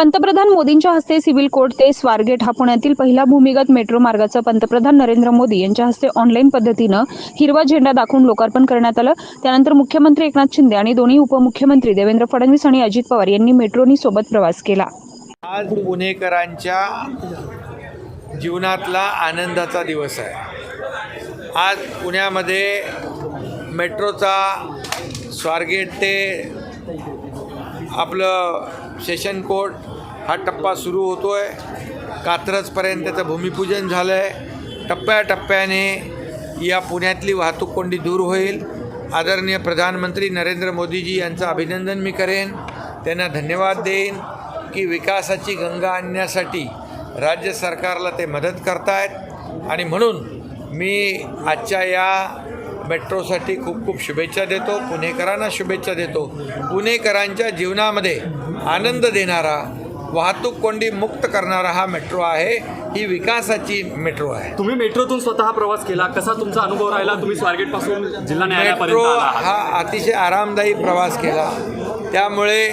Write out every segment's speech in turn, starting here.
पंतप्रधान मोदींच्या हस्ते सिव्हिल कोर्ट ते स्वारगेट हा पुण्यातील पहिला भूमिगत मेट्रो मार्गाचं पंतप्रधान नरेंद्र मोदी यांच्या हस्ते ऑनलाईन पद्धतीनं हिरवा झेंडा दाखवून लोकार्पण करण्यात आलं. त्यानंतर मुख्यमंत्री एकनाथ शिंदे आणि दोन्ही उपमुख्यमंत्री देवेंद्र फडणवीस आणि अजित पवार यांनी मेट्रोनी सोबत प्रवास केला. आज पुणेकरांच्या जीवनातला आनंदाचा दिवस आहे. आज पुण्यामध्ये मेट्रोचा स्वारगेट ते आपलं सेशन कोर्ट हा टप्पा सुरू होतो आहे कात्रजपर्यंत त्याचं भूमिपूजन झालं आहे टप्प्याटप्प्याने या पुण्यातली वाहतूक कोंडी दूर होईल. आदरणीय प्रधानमंत्री नरेंद्र मोदीजी यांचं अभिनंदन मी करेन. त्यांना धन्यवाद देईन की विकासाची गंगा आणण्यासाठी राज्य सरकारला ते मदत करतायत. आणि म्हणून मी आजच्या या मेट्रोसाठी खूप खूप शुभेच्छा देतो पुणेकरांना शुभेच्छा देतो. पुणेकरांच्या जीवनामध्ये आनंद देणारा वाहतूक कोंडी मुक्त करणारा हा मेट्रो आहे. ही विकासाची मेट्रो आहे. तुम्ही मेट्रोतून स्वतः प्रवास केला कसा तुमचा अनुभव राहिला? तुम्ही स्वारगेटपासून जिल्हा मेट्रो हा अतिशय आरामदायी प्रवास केला. त्यामुळे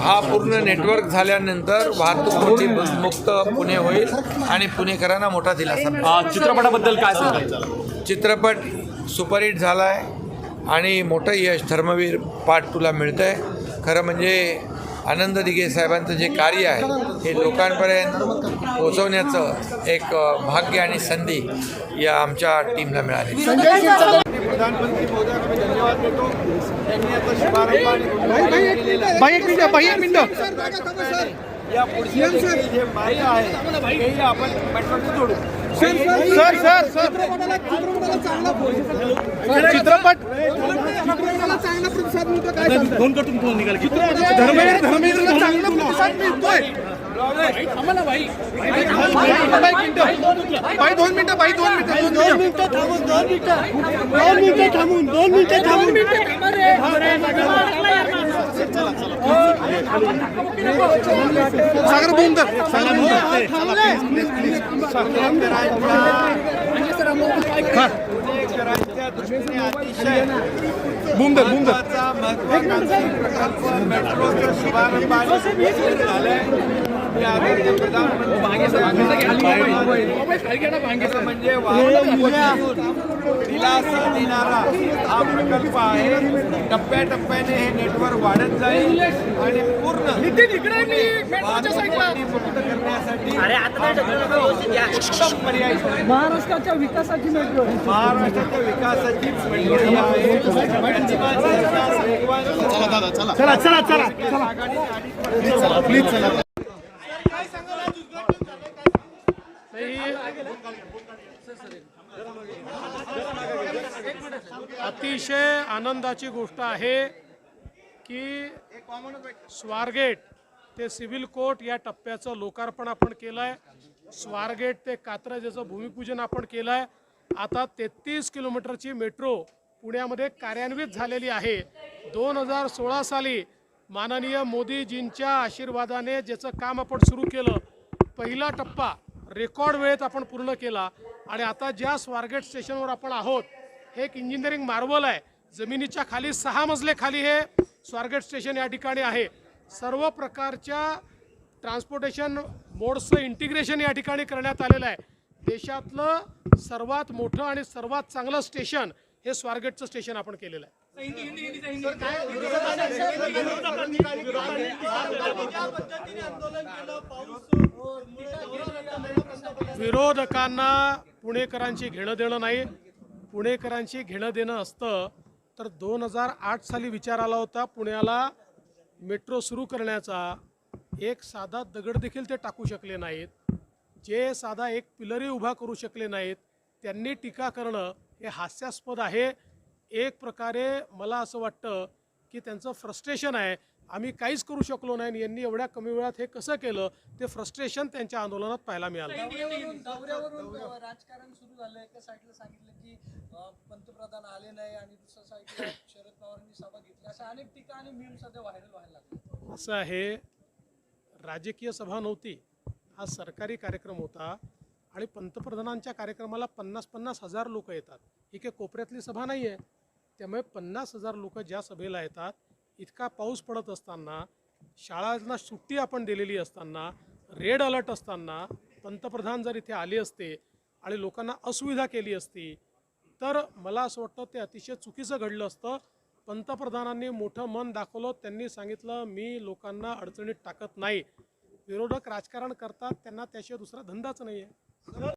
हा पूर्ण नेटवर्क झाल्यानंतर वाहतूक कोंडी मुक्त पुणे होईल आणि पुणेकरांना मोठा दिलासा चित्रपटाबद्दल काय सांगाल? चित्रपट सुपरहिट झाला आहे आणि मोठं यश धर्मवीर पार्ट टूला मिळतं आहे खरं म्हणजे आनंद दिघे साहेबांचं जे कार्य आहे हे लोकांपर्यंत पोहोचवण्याचं एक भाग्य आणि संधी या आमच्या टीमला मिळाली. प्रधानमंत्री मोदयांना मी धन्यवाद देतो. त्यांनी आता शुभारंभ या पुढचे देखील जे मार्ग आहे तेही आपण मेट्रोने जोडू सर सर सर चित्रपट चांगला प्रतिसाद मिळतो काय धर्मेंद्र धर्मेंद्रला चांगला प्रतिसाद मिळतोय. भाई भाई दोन मिनिटं भाई दोन मिनिटं दोन मिनिटं. थांबून दोन मिनिटं थांबून दोन मिनिटं थांबून सागर बोम कर सागर बोम दर दर महत्वाकांक्षी प्रकल्प मेट्रोचं शुभारंभ आणि म्हणजे दिलासा देणारा हा प्रकल्प आहे. टप्प्याटप्प्याने हे नेटवर्क वाढत जाईल आणि पूर्ण मुक्त करण्यासाठी उत्तम पर्याय महाराष्ट्राच्या विकासाची मेट्रो महाराष्ट्राच्या विकासाची मेट्रो ही आहे. चला चला चला चला. प्लीज चला. अतिशय आनंदाची गोष्ट आहे की स्वारगेट ते सिव्हिल कोर्ट या टप्प्याचं लोकार्पण आपण केलं आहे स्वारगेट ते कात्रज याचं भूमिपूजन आपण केलं आहे आता तेहतीस किलोमीटरची मेट्रो पुण्यामध्ये कार्यान्वित झालेली आहे. दोन हजार सोळा साली माननीय मोदीजींच्या आशीर्वादाने ज्याचं काम आपण सुरू केलं पहिला टप्पा रेकॉर्ड वेळेत आपण पूर्ण केला आणि आता ज्या स्वारगेट स्टेशनवर आपण आहोत हे एक इंजिनिअरिंग मार्वल आहे. जमिनीच्या खाली सहा मजले खाली हे स्वारगेट स्टेशन या ठिकाणी आहे. सर्व प्रकारच्या ट्रान्सपोर्टेशन मोड्सचं इंटिग्रेशन या ठिकाणी करण्यात आलेलं आहे. देशातलं सर्वात मोठं आणि सर्वात चांगलं स्टेशन हे स्वारगेटचं स्टेशन आपण केलेलं आहे. विरोधकांना पुणेकरांची घेणं देणं नाही. पुणेकरांची घेणं देणं असतं तर दोन हजार आठ साली विचार आला होता पुण्याला मेट्रो सुरू करण्याचा. एक साधा दगड देखील ते टाकू शकले नाहीत. जे साधा एक पिलरही उभा करू शकले नाहीत. त्यांनी टीका करणं हे हास्यास्पद आहे. एक प्रकारे मला असं वाटतं की त्यांचं फ्रस्ट्रेशन आहे. आम्ही काहीच करू शकलो नाही आणि यांनी एवढ्या कमी वेळात हे कसं केलं ते फ्रस्ट्रेशन त्यांच्या आंदोलनात पाहायला मिळालं. राजकारण सुरू झालं. एका साईडला सांगितलं की पंतप्रधान आले नाही आणि दुसऱ्या साईडला शरद पवारांनी सभा घेतली. अशा अनेक टीका आणि मीम सध्या व्हायरल व्हायला लागले. असं आहे राजकीय सभा नव्हती. हा सरकारी कार्यक्रम होता आणि पंतप्रधानांच्या कार्यक्रमाला पन्नास पन्नास हजार लोक येतात. ही काही कोपऱ्यातली सभा नाही आहे त्यामुळे पन्नास हजार लोक ज्या सभेला येतात इतका पाऊस पडत असताना शाळांना सुट्टी आपण दिलेली असताना रेड अलर्ट असताना पंतप्रधान जर इथे आले असते आणि लोकांना असुविधा केली असती तर मला असं वाटतं ते अतिशय चुकीचं घडलं असतं. पंतप्रधानांनी मोठं मन दाखवलं त्यांनी सांगितलं मी लोकांना अडचणीत टाकत नाही. विरोधक राजकारण करतात त्यांना त्याशिवाय दुसरा धंदाच नाही आहे